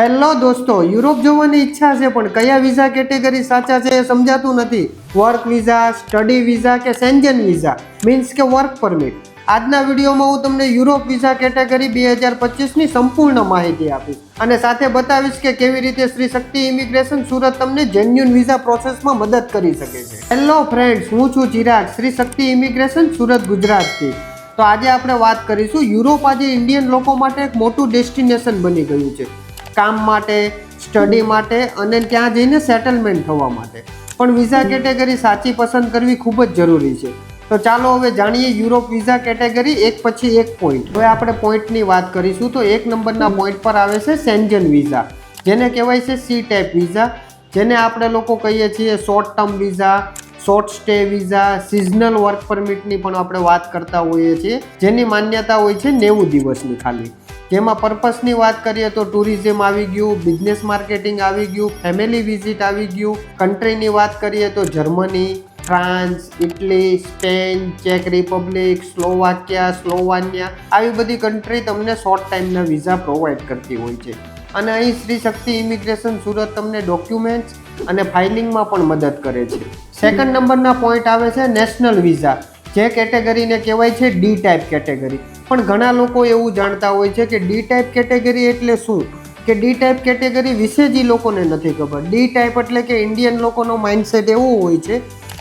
Hello દોસ્તો, Europe જોવાની ઈચ્છા છે, પણ કયા વિઝા કેટેગરી સાચા છે એ સમજાતું નથી. વર્ક વિઝા, સ્ટડી વિઝા કે સેન્જન વિઝા? મીન્સ કે વર્ક પરમિટ. આજના વિડીયોમાં હું તમને યુરોપ વિઝા કેટેગરી બે હજાર પચીસની સંપૂર્ણ માહિતી આપીશ અને સાથે બતાવીશ કે કેવી રીતે શ્રી શક્તિ ઇમિગ્રેશન સુરત તમને જેન્યુન વિઝા પ્રોસેસમાં મદદ કરી શકે છે. હેલો ફ્રેન્ડ્સ, હું છું ચિરાગ, શ્રી શક્તિ ઇમિગ્રેશન સુરત, ગુજરાતથી. તો આજે આપણે વાત કરીશું, યુરોપ આજે ઇન્ડિયન લોકો માટે એક મોટું ડેસ્ટિનેશન બની ગયું છે. કામ માટે સ્ટડી માટે અને ત્યાં જઈને સેટલમેન્ટ થવા માટે. પણ વિઝા કેટેગરી સાચી પસંદ કરવી ખૂબ જ જરૂરી છે. તો ચાલો હવે જાણીએ યુરોપ વિઝા કેટેગરી એક પછી એક પોઈન્ટ હવે આપણે પોઈન્ટની વાત કરીશું તો એક નંબરના પોઈન્ટ પર આવે છે સેન્જન વિઝા જેને કહેવાય છે સી ટાઈપ વિઝા જેને આપણે લોકો કહીએ છીએ short term visa short stay visa seasonal work પરમિટની પણ આપણે વાત કરતા હોઈએ છીએ. જેની માન્યતા હોય છે નેવું દિવસની ખાલી. જેમાં પર્પસની વાત કરીએ તો ટુરિઝમ આવી ગયું બિઝનેસ માર્કેટિંગ આવી ગયું ફેમિલી વિઝિટ આવી ગયું. કન્ટ્રીની વાત કરીએ તો જર્મની ફ્રાન્સ ઇટલી સ્પેન ચેક રિપબ્લિક સ્લોવાકિયા સ્લોવાનિયા આવી બધી કન્ટ્રી તમને શોર્ટ ટાઈમના વિઝા પ્રોવાઈડ કરતી હોય છે. અને અહીં શ્રી શક્તિ ઇમિગ્રેશન સુરત તમને ડોક્યુમેન્ટ્સ અને ફાઇલિંગમાં પણ મદદ કરે છે. સેકન્ડ નંબરના પોઈન્ટ આવે છે નેશનલ વિઝા જે કેટેગરીને કહેવાય છે ડી ટાઈપ કેટેગરી. પણ ઘણા લોકો એવું જાણતા હોય છે કે ડી ટાઈપ કેટેગરી એટલે શું? કે ડી ટાઈપ કેટેગરી વિશે જ લોકોને નથી ખબર. ડી ટાઈપ એટલે કે ઇન્ડિયન લોકોનો માઇન્ડસેટ એવો હોય છે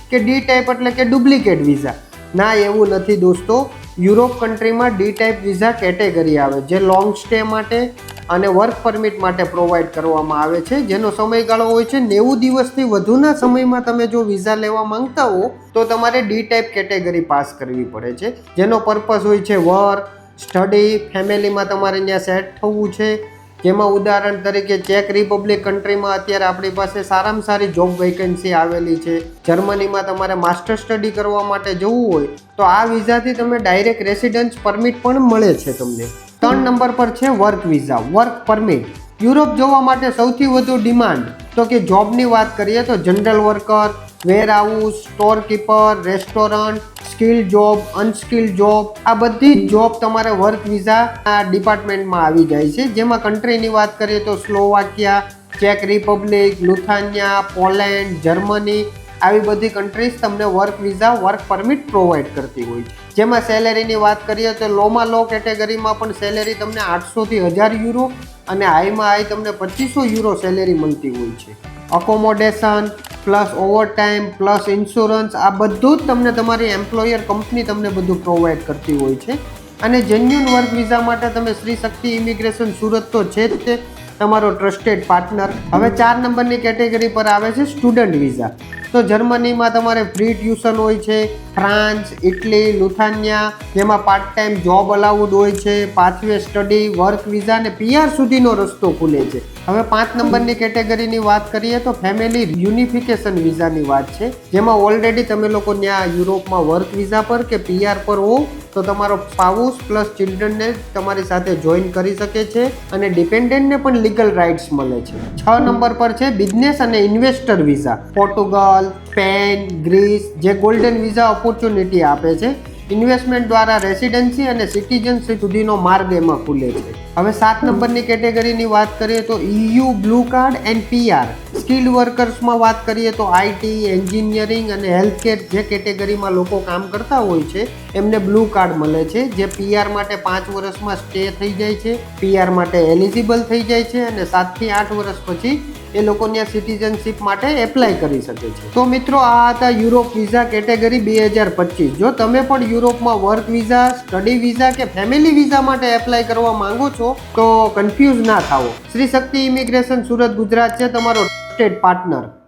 કે ડી ટાઈપ એટલે કે ડુપ્લિકેટ વિઝા. ના, એવું નથી દોસ્તો. યુરોપ કન્ટ્રીમાં ડી ટાઈપ વિઝા કેટેગરી આવે. જે લોંગ સ્ટે માટે અને વર્ક પરમિટ માટે પ્રોવાઈડ કરવામાં આવે છે. જેનો સમયગાળો હોય છે નેવું દિવસથી વધુના સમયમાં તમે જો વિઝા લેવા માંગતા હો, તો તમારે ડી ટાઈપ કેટેગરી પાસ કરવી પડે છે. જેનો પર્પઝ હોય છે વર્ક સ્ટડી ફેમિલીમાં તમારે ત્યાં સેટ થવું છે. જેમાં ઉદાહરણ તરીકે ચેક રિપબ્લિક કન્ટ્રીમાં અત્યારે આપણી પાસે સારામાં સારી જોબ વેકેન્સી આવેલી છે. જર્મનીમાં તમારે માસ્ટર સ્ટડી કરવા માટે જવું હોય, તો આ વિઝાથી તમે ડાયરેક્ટ રેસિડન્સ પરમિટ પણ મળે છે તમને. ત્રણ નંબર પર છે work visa work permit Europe જોવા માટે સૌથી વધુ ડિમાન્ડ તો કે જોબની વાત કરીએ તો general worker warehouse storekeeper restaurant skill job unskill job આ બધી જોબ તમારે વર્ક વિઝા આ ડિપાર્ટમેન્ટમાં આવી જાય છે. જેમાં કન્ટ્રીની વાત કરીએ તો સ્લોવાકિયા, ચેક રિપબ્લિક, લુથાનિયા, પોલેન્ડ, જર્મની આવી બધી કન્ટ્રીઝ તમને work visa work permit provide કરતી હોય છે. જેમાં સેલેરીની વાત કરીએ તો લોમાં લો કેટેગરીમાં પણ સેલેરી તમને આઠસોથી હજાર યુરો અને હાઈમાં હાઈ તમને પચીસો યુરો સેલેરી મળતી હોય છે. Accommodation plus overtime plus insurance આ બધું જ તમને તમારી એમ્પ્લોયર કંપની તમને બધું પ્રોવાઈડ કરતી હોય છે. અને જેન્યુન વર્ક વિઝા માટે તમે શ્રી શક્તિ ઇમિગ્રેશન સુરત તો છે જ તે. તમારો ટ્રસ્ટેડ પાર્ટનર. હવે ચાર નંબરની કેટેગરી પર આવે છે સ્ટુડન્ટ વિઝા. તો જર્મનીમાં તમારે ફ્રી ટ્યુશન હોય છે, ફ્રાન્સ, ઇટલી, લુથાનિયા, જેમાં પાર્ટ ટાઈમ જોબ અલાઉડ હોય છે, પાથવે સ્ટડી, વર્ક વિઝા અને પીઆર સુધીનો રસ્તો ખુલે છે. હવે પાંચ નંબરની કેટેગરીની વાત કરીએ તો ફેમિલી યુનિફિકેશન વિઝાની વાત છે, જેમાં ઓલરેડી તમે લોકો ત્યાં યુરોપમાં વર્ક વિઝા પર કે પીઆર પર હો તો તમારો સ્પાઉસ પ્લસ ચિલ્ડ્રનને તમારી સાથે જોઈન કરી શકે છે અને ડિપેન્ડન્ટને પણ લીગલ રાઇટ્સ મળે છે. છ નંબર પર છે બિઝનેસ અને investor visa. Portugal, Spain, Greece જે ગોલ્ડન વિઝા ઓપોર્ચ્યુનિટી આપે છે. ઇન્વેસ્ટમેન્ટ દ્વારા રેસિડેન્સી અને સિટીઝનશીપ સુધીનો માર્ગ એમાં ખુલે છે. હવે સાત નંબરની કેટેગરીની વાત કરીએ તો EU blue card and PR skilled વર્કર્સમાં વાત કરીએ તો આઈટી, એન્જિનિયરિંગ અને હેલ્થકેર જે કેટેગરીમાં લોકો કામ કરતા હોય છે, એમને બ્લુ કાર્ડ મળે છે, જે પીઆર માટે પાંચ વર્ષમાં સ્ટે થઈ જાય છે પીઆર માટે એલિજિબલ થઈ જાય છે અને સાતથી આઠ વર્ષ પછી એ લોકોની આ સિટીઝનશીપ માટે એપ્લાય કરી શકે છે. તો મિત્રો, આ હતા યુરોપ વિઝા કેટેગરી બે હજાર પચીસ. જો તમે પણ યુરોપમાં વર્ક વિઝા, સ્ટડી વિઝા કે ફેમિલી વિઝા માટે એપ્લાય કરવા માંગો છો, તો કન્ફ્યુઝ ના થાવો શ્રી શક્તિ ઇમિગ્રેશન સુરત, ગુજરાત છે તમારો સ્ટેટ પાર્ટનર